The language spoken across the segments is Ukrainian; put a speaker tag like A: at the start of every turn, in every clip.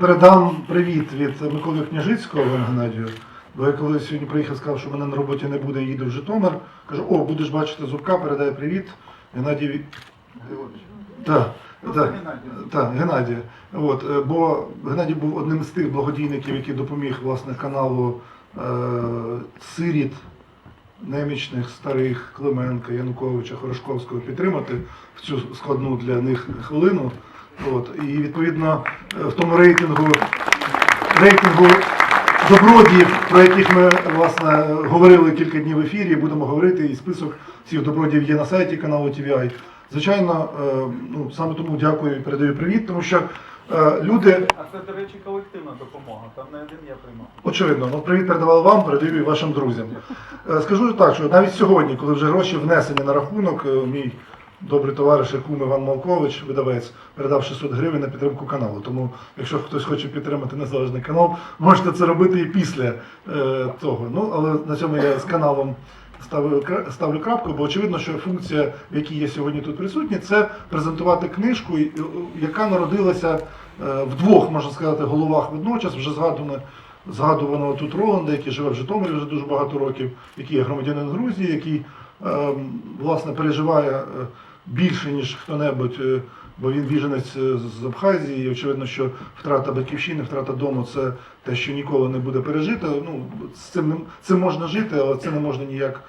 A: передам привіт від Миколи Княжицького Геннадію. Бо я коли сьогодні приїхав, сказав, що мене на роботі не буде, їду в Житомир. Кажу, о, будеш бачити зубка, передай привіт. Геннадій Так, так, так, Геннадій. От, е, бо Геннадій був одним з тих благодійників, який допоміг власне каналу е, Сиріт, немічних, старих, Клименка, Януковича, Хорошковського підтримати в цю складну для них хвилину. От, і відповідно е, в тому рейтингу, рейтингу добродіїв, про яких ми власне говорили кілька днів в ефірі, будемо говорити, і список цих добродіїв є на сайті каналу TVI. Звичайно, е, ну саме тому дякую і передаю привіт, тому що е, люди
B: А це, до речі, колективна допомога. Там не один я приймав.
A: Очевидно, ну привіт передавав вам, передаю і вашим друзям. Скажу так, що навіть сьогодні, коли вже гроші внесені на рахунок, мій добрий товариш і кум Іван Малкович, видавець, передав 600 гривень на підтримку каналу. Тому, якщо хтось хоче підтримати незалежний канал, можете це робити і після е, того. Ну, але на цьому я з каналом ставлю, ставлю крапку, бо очевидно, що функція, в якій я сьогодні тут присутній, це презентувати книжку, яка народилася е, в двох, можна сказати, головах водночас, вже згадано, згадуваного тут Роланда, який живе в Житомирі вже дуже багато років, який є громадянин Грузії, який е, власне переживає е, більше, ніж хто-небудь, е, бо він біженець е, з Абхазії, і очевидно, що втрата батьківщини, втрата дому це те, що ніколи не буде пережито. Ну, з цим, цим можна жити, але це не можна ніяк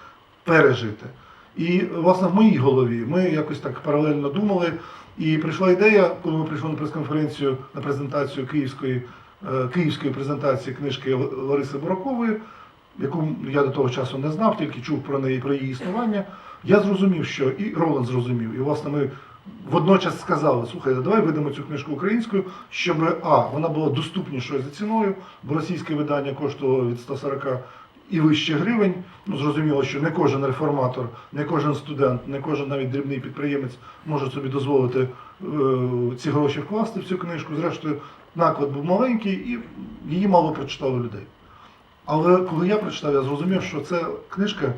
A: пережити. І власне в моїй голові ми якось так паралельно думали. І прийшла ідея, коли ми прийшли на прес-конференцію на презентацію київської, е, київської презентації книжки Лариси Буракової, яку я до того часу не знав, тільки чув про неї, про її існування. Я зрозумів, що і Роланд зрозумів. І власне ми водночас сказали, слухайте, давай видамо цю книжку українською, щоб а, вона була доступнішою за ціною, бо російське видання коштувало від 140 і вище гривень. Ну, зрозуміло, що не кожен реформатор, не кожен студент, не кожен навіть дрібний підприємець може собі дозволити е, ці гроші вкласти в цю книжку. Зрештою, наклад був маленький і її мало прочитало людей. Але коли я прочитав, я зрозумів, що це книжка,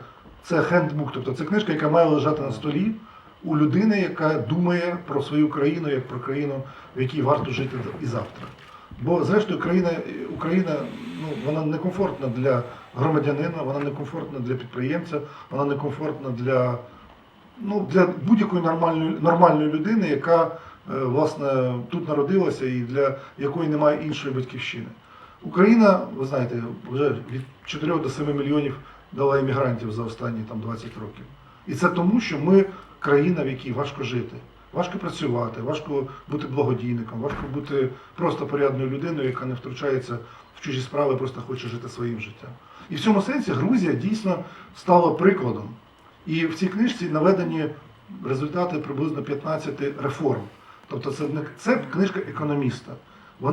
A: це хендбук, тобто це книжка, яка має лежати на столі у людини, яка думає про свою країну як про країну, в якій варто жити і завтра. Бо, зрештою, країна, Україна ну, вона некомфортна для громадянина, вона некомфортна для підприємця, вона некомфортна для, ну, для будь-якої нормальної, нормальної людини, яка е, власне тут народилася і для якої немає іншої батьківщини. Україна, ви знаєте, вже від 4 до 7 мільйонів дала іммігрантів за останні там 20 років. І це тому, що ми країна, в якій важко жити. Важко працювати, важко бути благодійником, важко бути просто порядною людиною, яка не втручається в чужі справи, просто хоче жити своїм життям. І в цьому сенсі Грузія дійсно стала прикладом. І в цій книжці наведені результати приблизно 15 реформ. Тобто це, це книжка економіста. Е,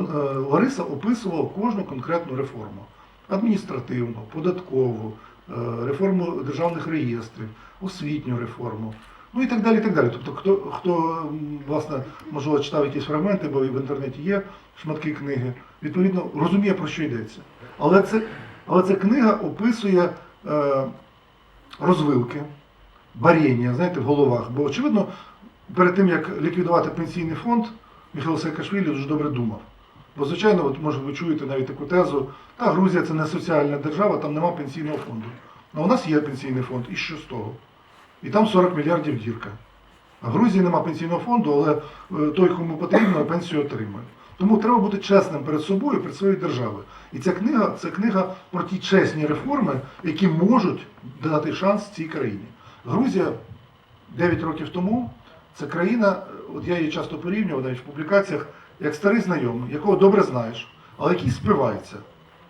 A: Лариса описувала кожну конкретну реформу: адміністративну, податкову, реформу державних реєстрів, освітню реформу. Ну і так далі. і так далі. Тобто, хто, хто власне, можливо, читав якісь фрагменти, бо в інтернеті є шматки книги, відповідно розуміє, про що йдеться. Але це, але ця книга описує е, розвилки, баріння, знаєте, в головах. Бо, очевидно, перед тим, як ліквідувати пенсійний фонд, Михайло Саакашвілі дуже добре думав. Бо, звичайно, от, може, ви чуєте навіть таку тезу, та Грузія це не соціальна держава, там нема пенсійного фонду. Ну, у нас є пенсійний фонд, і що з того? І там 40 мільярдів дірка. А в Грузії нема пенсійного фонду, але е, той, кому потрібно, пенсію отримує. Тому треба бути чесним перед собою, перед своєю державою. І ця книга це книга про ті чесні реформи, які можуть дати шанс цій країні. Грузія 9 років тому це країна, е, от я її часто порівнював навіть в публікаціях, як старий знайомий, якого добре знаєш, але який спивається.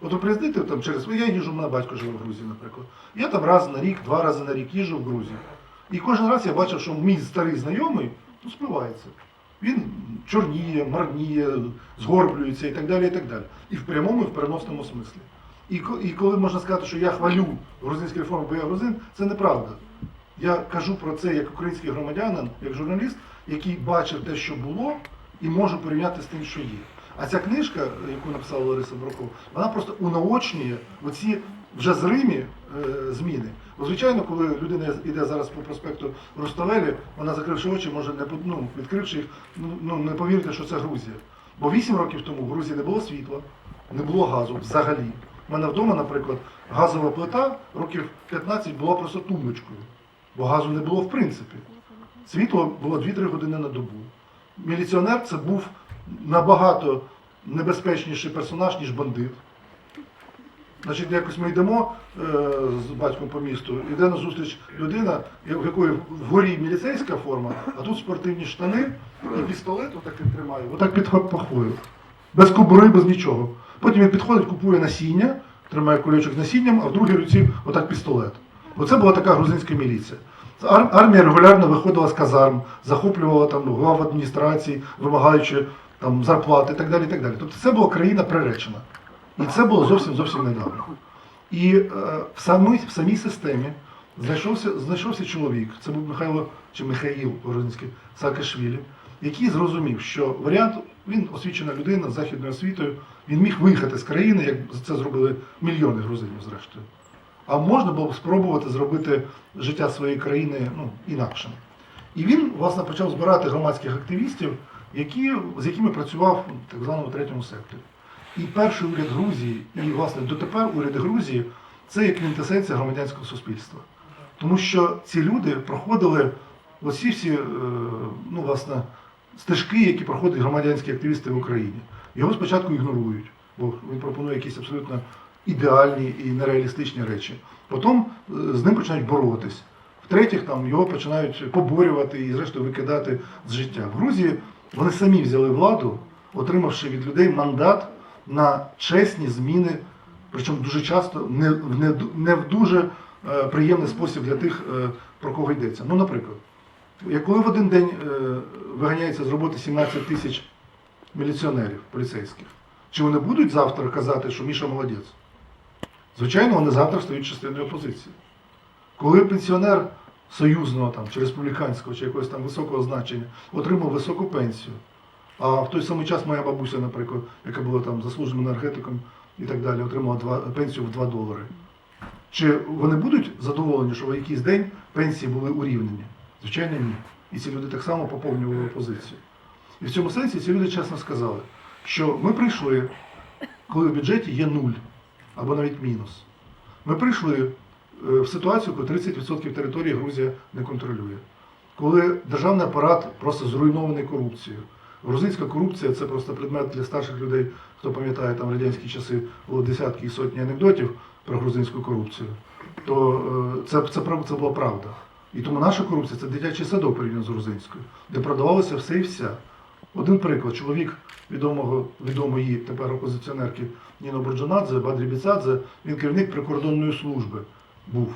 A: От ви приїздите там через. Я їжджу, у мене батько живе в Грузії, наприклад. Я там раз на рік, два рази на рік їжджу в Грузію. І кожен раз я бачив, що мій старий знайомий ну, спивається. Він чорніє, марніє, згорблюється і так далі. І так далі. І в прямому, і в переносному смислі. І, і коли можна сказати, що я хвалю грузинські реформи, бо я грузин, це неправда. Я кажу про це як український громадянин, як журналіст, який бачив те, що було, і можу порівняти з тим, що є. А ця книжка, яку написала Лариса Брокова, вона просто унаочнює оці вже зримі е, зміни. Бо, звичайно, коли людина йде зараз по проспекту Руставелі, вона закривши очі, може не ну, відкривши їх, ну, ну, не повірити, що це Грузія. Бо 8 років тому в Грузії не було світла, не було газу взагалі. У мене вдома, наприклад, газова плита років 15 була просто тумбочкою, бо газу не було в принципі. Світло було 2-3 години на добу. Міліціонер це був набагато небезпечніший персонаж, ніж бандит. Значить, якось ми йдемо е, з батьком по місту, йде на зустріч людина, в якої вгорі міліцейська форма, а тут спортивні штани і пістолет отак він тримає, отак під пахвою. Без кобури, без нічого. Потім він підходить, купує насіння, тримає кульочок насінням, а в другій руці отак пістолет. Оце була така грузинська міліція. Ар- Армія регулярно виходила з казарм, захоплювала там глав адміністрації, вимагаючи там зарплати і так далі. І так далі. Тобто це була країна приречена. І це було зовсім зовсім недавно. І е, в, самій, в самій системі знайшовся, знайшовся чоловік, це був Михайло чи Михаїл Грузинський Саакашвілі, який зрозумів, що варіант, він освічена людина з західною освітою, він міг виїхати з країни, як це зробили мільйони грузинів, зрештою. А можна було б спробувати зробити життя своєї країни ну, інакшим. І він, власне, почав збирати громадських активістів, які, з якими працював в так званому третьому секторі. І перший уряд Грузії, і власне дотепер уряди Грузії це є квінтесенція громадянського суспільства. Тому що ці люди проходили оці всі е, ну, власне, стежки, які проходять громадянські активісти в Україні. Його спочатку ігнорують, бо він пропонує якісь абсолютно ідеальні і нереалістичні речі. Потім е, з ним починають боротись. В-третіх, там його починають поборювати і, зрештою, викидати з життя. В Грузії вони самі взяли владу, отримавши від людей мандат на чесні зміни, причому дуже часто не, в не, не в дуже е, приємний спосіб для тих, е, про кого йдеться. Ну, наприклад, як коли в один день е, виганяється з роботи 17 тисяч міліціонерів поліцейських, чи вони будуть завтра казати, що Міша молодець? Звичайно, вони завтра стають частиною опозиції. Коли пенсіонер союзного там, чи республіканського, чи якогось там високого значення отримав високу пенсію, а в той самий час моя бабуся, наприклад, яка була там заслуженим енергетиком і так далі, отримала два, пенсію в 2 долари. Чи вони будуть задоволені, що в якийсь день пенсії були урівнені? Звичайно, ні. І ці люди так само поповнювали опозицію. І в цьому сенсі ці люди чесно сказали, що ми прийшли, коли в бюджеті є нуль або навіть мінус. Ми прийшли е, в ситуацію, коли 30% території Грузія не контролює. Коли державний апарат просто зруйнований корупцією. Грузинська корупція це просто предмет для старших людей, хто пам'ятає там радянські часи, було десятки і сотні анекдотів про грузинську корупцію. То е, це, це, це була правда. І тому наша корупція це дитячий садок порівняно з грузинською, де продавалося все і вся. Один приклад, чоловік відомого, відомої тепер опозиціонерки Ніно Борджонадзе, Бадрі Біцадзе, він керівник прикордонної служби був.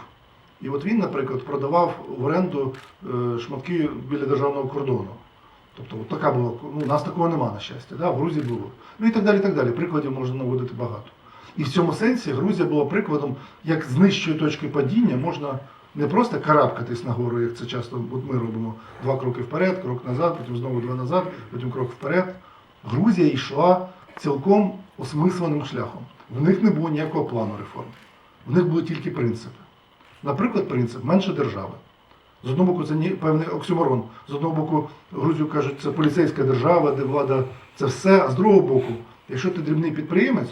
A: І от він, наприклад, продавав в оренду е, шматки біля державного кордону. Тобто от така була, ну, у нас такого нема, на щастя, да? в Грузії було. Ну і так далі, і так далі. Прикладів можна наводити багато. І в цьому сенсі Грузія була прикладом, як з нижчої точки падіння можна не просто карабкатись нагору, як це часто от ми робимо, два кроки вперед, крок назад, потім знову два назад, потім крок вперед. Грузія йшла цілком осмисленим шляхом. В них не було ніякого плану реформ. В них були тільки принципи. Наприклад, принцип менше держави. З одного боку, це певний оксюморон. З одного боку, Грузію кажуть, це поліцейська держава, де влада це все. А з другого боку, якщо ти дрібний підприємець,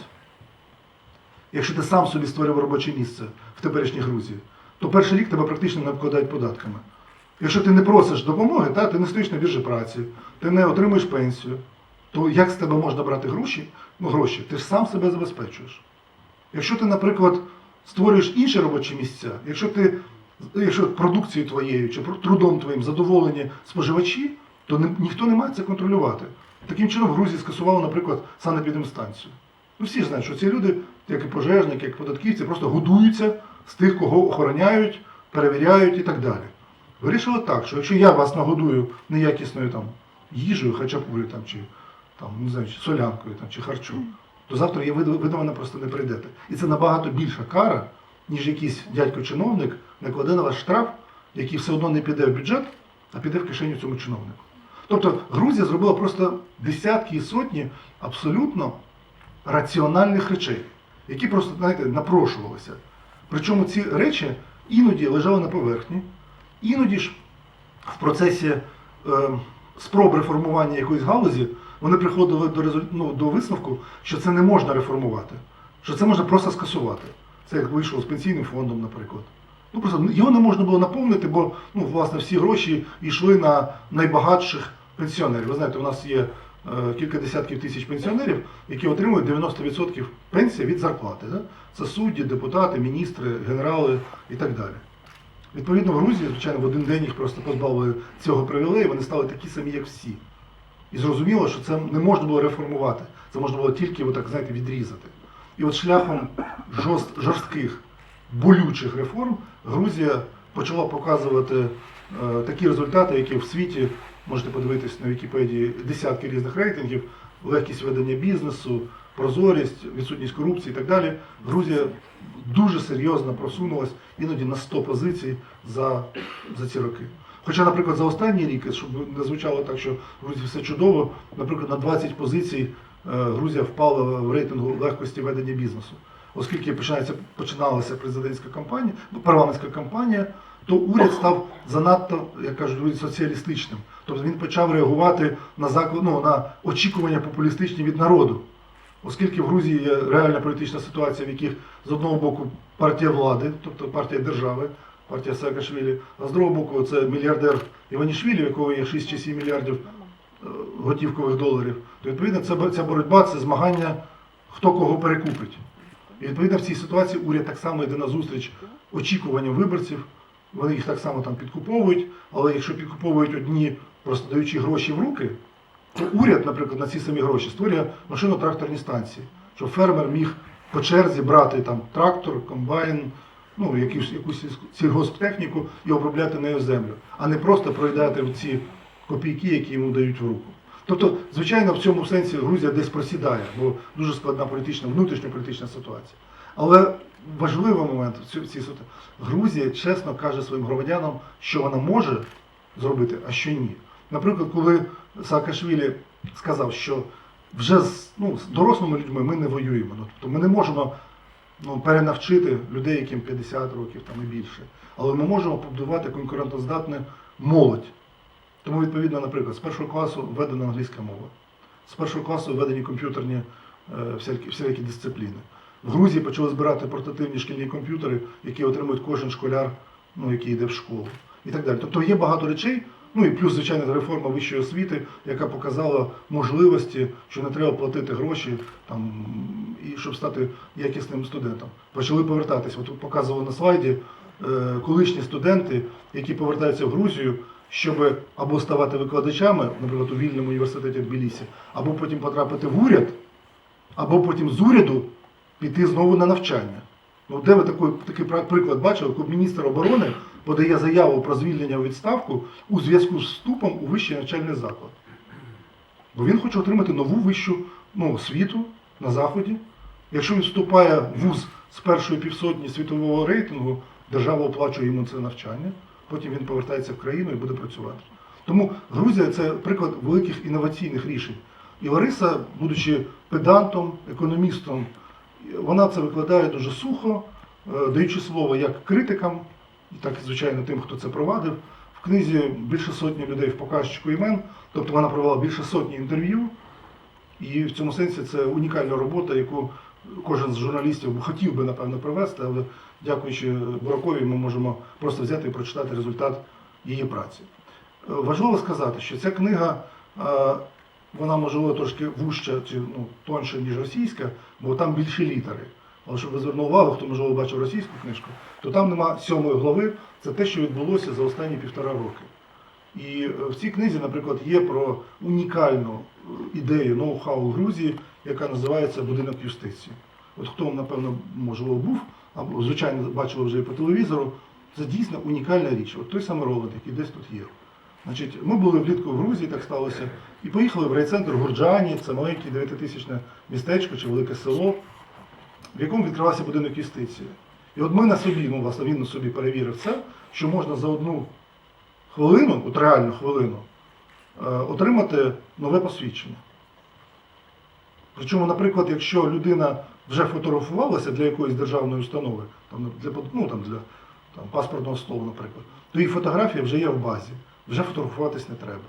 A: якщо ти сам собі створив робоче місце в теперішній Грузії, то перший рік тебе практично не обкладають податками. Якщо ти не просиш допомоги, та, ти не стоїш на біржі праці, ти не отримуєш пенсію, то як з тебе можна брати гроші? Ну, гроші, ти ж сам себе забезпечуєш. Якщо ти, наприклад, створюєш інші робочі місця, якщо ти якщо продукцією твоєю чи трудом твоїм задоволені споживачі, то ні- ніхто не має це контролювати. Таким чином в Грузії скасували, наприклад, санепідемстанцію. Ну всі знають, що ці люди, як і пожежники, як податківці, просто годуються з тих, кого охороняють, перевіряють і так далі. Вирішили так, що якщо я вас нагодую неякісною там їжею, хачапурі там, чи там, не знаю, чи солянкою там, чи харчом, то завтра я ви, ви до мене просто не прийдете. І це набагато більша кара, ніж якийсь дядько-чиновник накладе на вас штраф, який все одно не піде в бюджет, а піде в кишеню цьому чиновнику. Тобто Грузія зробила просто десятки і сотні абсолютно раціональних речей, які просто, знаєте, напрошувалися. Причому ці речі іноді лежали на поверхні, іноді ж в процесі е, спроб реформування якоїсь галузі вони приходили до, результ... ну, до висновку, що це не можна реформувати, що це можна просто скасувати. Це як вийшло з пенсійним фондом, наприклад. Ну просто його не можна було наповнити, бо ну, власне всі гроші йшли на найбагатших пенсіонерів. Ви знаєте, у нас є кілька десятків тисяч пенсіонерів, які отримують 90% пенсії від зарплати. Це судді, депутати, міністри, генерали і так далі. Відповідно, в Грузії, звичайно, в один день їх просто позбавили цього привілею, вони стали такі самі, як всі. І зрозуміло, що це не можна було реформувати, це можна було тільки отак, знаєте, відрізати. І от шляхом жорст, жорстких, болючих реформ Грузія почала показувати е, такі результати, які в світі, можете подивитись на Вікіпедії, десятки різних рейтингів, легкість ведення бізнесу, прозорість, відсутність корупції і так далі. Грузія дуже серйозно просунулась іноді на 100 позицій за, за ці роки. Хоча, наприклад, за останній рік, щоб не звучало так, що в все чудово, наприклад, на 20 позицій е, Грузія впала в рейтингу легкості ведення бізнесу. Оскільки починається, починалася президентська кампанія, парламентська кампанія, то уряд став занадто, як кажуть, люди, соціалістичним. Тобто він почав реагувати на заклад, ну, на очікування популістичні від народу. Оскільки в Грузії є реальна політична ситуація, в яких з одного боку партія влади, тобто партія держави, партія Саакашвілі, а з другого боку це мільярдер Іванішвілі, в якого є 6 чи 7 мільярдів е, готівкових доларів, то відповідно це, ця боротьба це змагання, хто кого перекупить. І відповідно в цій ситуації уряд так само йде на зустріч очікуванням виборців. Вони їх так само там підкуповують, але якщо підкуповують одні, просто даючи гроші в руки, то уряд, наприклад, на ці самі гроші створює машино-тракторні станції, щоб фермер міг по черзі брати там трактор, комбайн, ну, якусь, якусь сільгосптехніку і обробляти нею землю, а не просто проїдати ці копійки, які йому дають в руку. Тобто, звичайно, в цьому сенсі Грузія десь просідає, бо дуже складна політична, внутрішньополітична ситуація. Але важливий момент в цій ситуації. Грузія чесно каже своїм громадянам, що вона може зробити, а що ні. Наприклад, коли Саакашвілі сказав, що вже з, ну, дорослими людьми ми не воюємо. Ну, тобто ми не можемо ну, перенавчити людей, яким 50 років там і більше. Але ми можемо побудувати конкурентоздатну молодь. Тому, відповідно, наприклад, з першого класу введена англійська мова, з першого класу введені комп'ютерні е, всякі, всякі дисципліни. В Грузії почали збирати портативні шкільні комп'ютери, які отримують кожен школяр, ну, який йде в школу. І так далі. Тобто є багато речей, ну і плюс, звичайно, реформа вищої освіти, яка показала можливості, що не треба платити гроші там, і щоб стати якісним студентом. Почали повертатись. От тут показували на слайді е, колишні студенти, які повертаються в Грузію, щоб або ставати викладачами, наприклад, у вільному університеті в Тбілісі, або потім потрапити в уряд, або потім з уряду піти знову на навчання. Ну, де ви такий, такий приклад бачили, коли міністр оборони подає заяву про звільнення у відставку у зв'язку з вступом у вищий навчальний заклад? Бо він хоче отримати нову вищу ну, освіту на Заході. Якщо він вступає в вуз з першої півсотні світового рейтингу, держава оплачує йому це навчання, потім він повертається в країну і буде працювати. Тому Грузія це приклад великих інноваційних рішень. І Лариса, будучи педантом, економістом, вона це викладає дуже сухо, е, даючи слово як критикам, і так, звичайно, тим, хто це провадив. В книзі більше сотні людей в показчику імен, тобто вона провела більше сотні інтерв'ю. І в цьому сенсі це унікальна робота, яку кожен з журналістів хотів би, напевно, провести, але дякуючи Буракові, ми можемо просто взяти і прочитати результат її праці. Е, Важливо сказати, що ця книга, е, вона можливо трошки вужча чи ну, тонша, ніж російська, бо там більші літери. Але щоб ви звернули увагу, хто можливо бачив російську книжку, то там нема сьомої глави, це те, що відбулося за останні півтора роки. І е, в цій книзі, наприклад, є про унікальну е, ідею ноу-хау Грузії, яка називається будинок юстиції. От хто, напевно, можливо, був, або звичайно бачили вже і по телевізору, це дійсно унікальна річ. От той самий ролик, який десь тут є. Значить, ми були влітку в Грузії, так сталося, і поїхали в райцентр Гурджані, це маленьке 9-тисячне містечко чи велике село, в якому відкривався будинок юстиції. І от ми на собі, ну, власне, він на собі перевірив це, що можна за одну хвилину, от реальну хвилину, е, отримати нове посвідчення. Причому, наприклад, якщо людина вже фотографувалася для якоїсь державної установи, там, для, ну, там, для там, паспортного столу, наприклад, то її фотографія вже є в базі, вже фотографуватись не треба.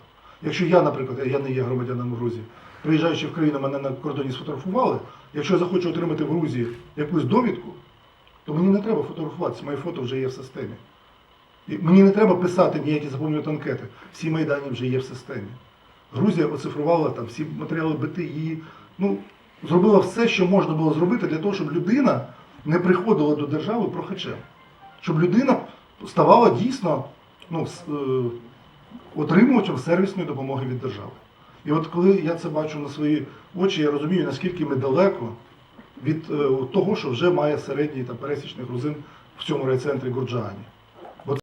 A: Якщо я, наприклад, я не є громадянином Грузії, приїжджаючи в країну, мене на кордоні сфотографували. Якщо я захочу отримати в Грузії якусь довідку, то мені не треба фотографуватися, моє фото вже є в системі. І мені не треба писати ніякі заповнювати анкети. Всі мої дані вже є в системі. Грузія оцифрувала там всі матеріали БТІ, ну, зробила все, що можна було зробити для того, щоб людина не приходила до держави прохачем. Щоб людина ставала дійсно ну, е, отримувачем сервісної допомоги від держави. І от коли я це бачу на свої очі, я розумію, наскільки ми далеко від е, того, що вже має середній та пересічний грузин в цьому райцентрі Гурджаані.